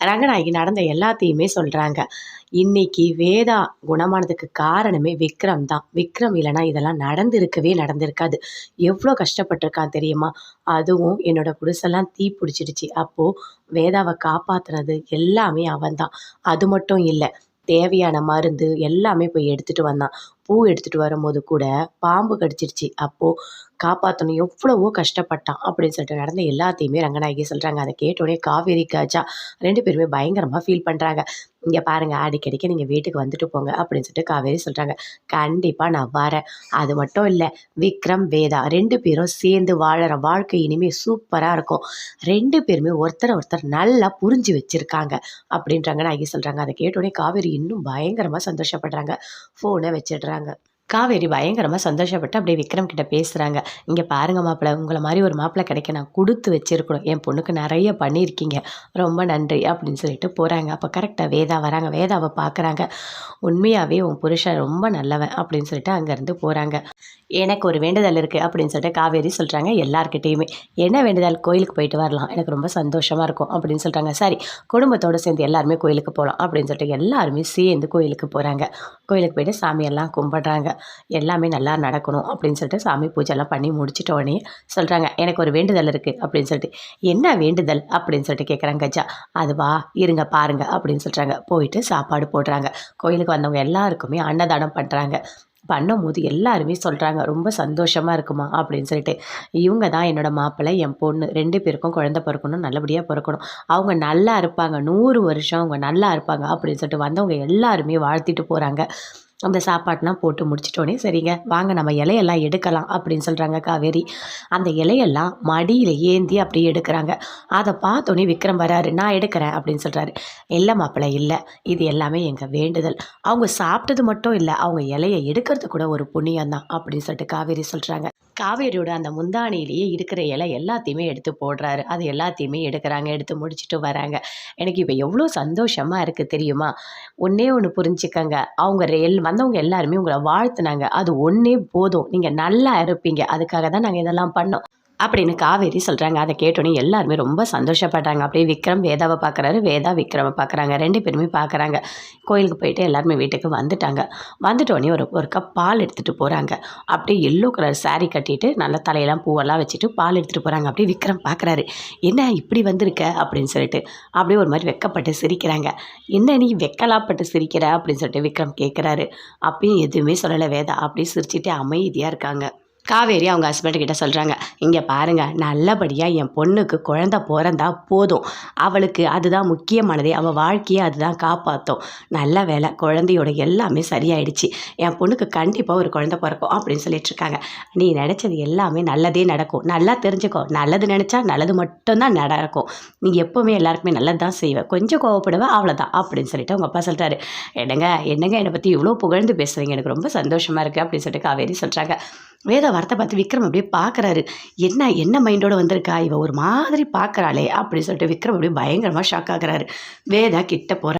ரங்கநாயகி நடந்த எல்லாத்தையுமே சொல்கிறாங்க இன்னைக்கு வேதா குணமானதுக்கு காரணமே விக்ரம் தான். விக்ரம் இல்லைனா இதெல்லாம் நடந்திருக்கவே நடந்திருக்காது. எவ்வளோ கஷ்டப்பட்டிருக்கான் தெரியுமா? அதுவும் என்னோட புதுசெல்லாம் தீ பிடிச்சிடுச்சு. அப்போது வேதாவை காப்பாற்றுனது எல்லாமே அவன் தான் அது மட்டும் இல்லை தேவையான மருந்து எல்லாமே போய் எடுத்துகிட்டு வந்தான். பூ எடுத்துகிட்டு வரும்போது கூட பாம்பு கடிச்சிருச்சு. அப்போது காப்பாற்றணும் எவ்வளவோ கஷ்டப்பட்டான் அப்படின்னு சொல்லிட்டு நடந்த எல்லாத்தையுமே ரங்கநாயகி சொல்கிறாங்க அதை கேட்டோடனே காவேரி காஜா ரெண்டு பேருமே பயங்கரமாக ஃபீல் பண்ணுறாங்க இங்கே பாருங்கள் அடிக்கடிக்க நீங்கள் வீட்டுக்கு வந்துட்டு போங்க அப்படின்னு சொல்லிட்டு காவேரி சொல்கிறாங்க கண்டிப்பாக நான் வரேன். அது மட்டும் இல்லை விக்ரம் வேதா ரெண்டு பேரும் சேர்ந்து வாழற வாழ்க்கை இனிமேல் சூப்பராக இருக்கும். ரெண்டு பேருமே ஒருத்தரை ஒருத்தர் நல்லா புரிஞ்சு வச்சுருக்காங்க அப்படின்றாங்க நாயகி சொல்கிறாங்க அதை கேட்டோடனே காவேரி இன்னும் பயங்கரமாக சந்தோஷப்படுறாங்க. ஃபோனை வச்சிடுறாங்க. சொல்கிறாங்க காவேரி பயங்கரமாக சந்தோஷப்பட்டு அப்படியே விக்ரம் கிட்ட பேசுகிறாங்க இங்கே பாருங்கள் மாப்பிள்ளை உங்களை மாதிரி ஒரு மாப்பிள்ளை கிடைக்க நான் கொடுத்து வச்சுருக்கணும். என் பொண்ணுக்கு நிறைய பண்ணியிருக்கீங்க. ரொம்ப நன்றி அப்படின்னு சொல்லிட்டு போகிறாங்க அப்போ கரெக்டாக வேதா வராங்க. வேதாவை பார்க்குறாங்க உண்மையாகவே உன் புருஷன் ரொம்ப நல்லவன் அப்படின்னு சொல்லிட்டு அங்கேருந்து போகிறாங்க எனக்கு ஒரு வேண்டுதல் இருக்குது அப்படின்னு சொல்லிட்டு காவேரி சொல்கிறாங்க எல்லாருக்கிட்டேயுமே என்ன வேண்டுதல்? கோயிலுக்கு போயிட்டு வரலாம். எனக்கு ரொம்ப சந்தோஷமாக இருக்கும் அப்படின்னு சொல்கிறாங்க சரி குடும்பத்தோடு சேர்ந்து எல்லாருமே கோயிலுக்கு போகலாம் அப்படின்னு சொல்லிட்டு எல்லாருமே சேர்ந்து கோயிலுக்கு போகிறாங்க கோயிலுக்கு போயிட்டு சாமியெல்லாம் கும்பிட்றாங்க. எல்லாமே நல்லா நடக்கணும் அப்படின்னு சொல்லிட்டு சாமி பூஜைலாம் பண்ணி முடிச்சிட்ட உடனே சொல்கிறாங்க எனக்கு ஒரு வேண்டுதல் இருக்குது அப்படின்னு சொல்லிட்டு. என்ன வேண்டுதல்? அப்படின்னு சொல்லிட்டு கேட்குறாங்க கஜா அதுவா இருங்க பாருங்க அப்படின்னு சொல்கிறாங்க போயிட்டு சாப்பாடு போடுறாங்க. கோயிலுக்கு வந்தவங்க எல்லாருக்குமே அன்னதானம் பண்ணுறாங்க பண்ணும்போது எல்லாருமே சொல்கிறாங்க ரொம்ப சந்தோஷமாக இருக்குமா? அப்படின்னு சொல்லிட்டு. இவங்க தான் என்னோடய மாப்பிள்ளை என் பொண்ணு ரெண்டு பேருக்கும் குழந்த பிறக்கணும் நல்லபடியாக பிறக்கணும். அவங்க நல்லா இருப்பாங்க நூறு வருஷம் அவங்க நல்லா இருப்பாங்க அப்படின்னு சொல்லிட்டு வந்தவங்க எல்லாருமே வாழ்த்திட்டு போகிறாங்க அந்த சாப்பாட்டெலாம் போட்டு முடிச்சிட்டோன்னே சரிங்க. வாங்க நம்ம இலையெல்லாம் எடுக்கலாம் அப்படின்னு சொல்கிறாங்க காவேரி. அந்த இலையெல்லாம் மடியில் ஏந்தி அப்படியே எடுக்கிறாங்க. அதை பார்த்தோன்னே விக்ரம் வராரு நான் எடுக்கிறேன் அப்படின்னு சொல்கிறாரு இல்லை மாப்பிள்ளை இல்லை. இது எல்லாமே எங்கள் வேண்டுதல். அவங்க சாப்பிட்டது மட்டும் இல்லை அவங்க இலையை எடுக்கிறது கூட ஒரு புண்ணியம் தான் அப்படின்னு சொல்லிட்டு காவேரி சொல்கிறாங்க காவேரியோட அந்த முந்தானியிலேயே இருக்கிற இலை எல்லாத்தையுமே எடுத்து போடுறாரு. அது எல்லாத்தையுமே எடுக்கிறாங்க எடுத்து முடிச்சுட்டு வராங்க. எனக்கு இப்போ எவ்வளோ சந்தோஷமாக இருக்குது தெரியுமா? ஒன்றே ஒன்று புரிஞ்சுக்கங்க. அவங்க எல் வந்தவங்க எல்லாருமே உங்களை வாழ்த்துனாங்க. அது ஒன்றே போதும். நீங்கள் நல்லா இருப்பீங்க. அதுக்காக தான் நாங்கள் இதெல்லாம் பண்ணோம். அப்படின்னு காவேரி சொல்கிறாங்க அதை கேட்டோன்னே எல்லாருமே ரொம்ப சந்தோஷப்படுறாங்க அப்படியே விக்ரம் வேதாவை பார்க்குறாரு வேதா விக்ரமை பார்க்குறாங்க ரெண்டு பேருமே பார்க்குறாங்க கோயிலுக்கு போயிட்டு எல்லாருமே வீட்டுக்கு வந்துட்டாங்க. வந்துட்டோடனே ஒரு ஒரு கப் பால் எடுத்துகிட்டு போகிறாங்க அப்படியே எல்லோ கலர் சாரீ கட்டிட்டு நல்லா தலையெல்லாம் பூவெல்லாம் வச்சுட்டு பால் எடுத்துகிட்டு போகிறாங்க அப்படியே விக்ரம் பார்க்குறாரு என்ன இப்படி வந்திருக்க? அப்படின்னு சொல்லிட்டு அப்படியே ஒரு மாதிரி வெக்கப்பட்டு சிரிக்கிறாங்க. என்ன நீ வெக்கலாப்பட்டு சிரிக்கிற? அப்படின்னு சொல்லிட்டு விக்ரம் கேட்குறாரு அப்பயும் எதுவுமே சொல்லலை வேதா. அப்படியே சிரிச்சுட்டு அமைதியாக இருக்காங்க. காவேரி அவங்க ஹஸ்பண்ட் கிட்ட சொல்கிறாங்க இங்கே பாருங்கள் நல்லபடியாக என் பொண்ணுக்கு குழந்த பிறந்தா போதும். அவளுக்கு அதுதான் முக்கியமானதே. அவள் வாழ்க்கையை அதுதான் காப்பாற்றும் நல்ல வேலை குழந்தையோட எல்லாமே சரியாயிடுச்சு. என் பொண்ணுக்கு கண்டிப்பாக ஒரு குழந்த பிறக்கும் அப்படின்னு சொல்லிட்டு இருக்காங்க. நீ நினச்சது எல்லாமே நல்லதே நடக்கும். நல்லா தெரிஞ்சுக்கோ. நல்லது நினச்சா நல்லது மட்டும்தான் நடக்கும். நீ எப்போவுமே எல்லாருக்குமே நல்லது தான் செய்வேன் கொஞ்சம் கோவப்படுவேன் அவ்வளோதான் அப்படின்னு சொல்லிட்டு அவங்க அப்பா சொல்கிறாரு என்னங்க என்னங்க என்னை பற்றி இவ்வளோ புகழ்ந்து பேசுகிறீங்க எனக்கு ரொம்ப சந்தோஷமாக இருக்குது அப்படின்னு சொல்லிட்டு காவேரி சொல்கிறாங்க வேத வார்த்தை பார்த்து விக்ரம் அப்படியே பார்க்குறாரு. என்ன என்ன மைண்டோட வந்திருக்கா? இவ ஒரு மாதிரி பார்க்குறாளே அப்படின்னு சொல்லிட்டு விக்ரம் அப்படியே பயங்கரமாக ஷாக் ஆகுறாரு. வேதா கிட்ட போகிற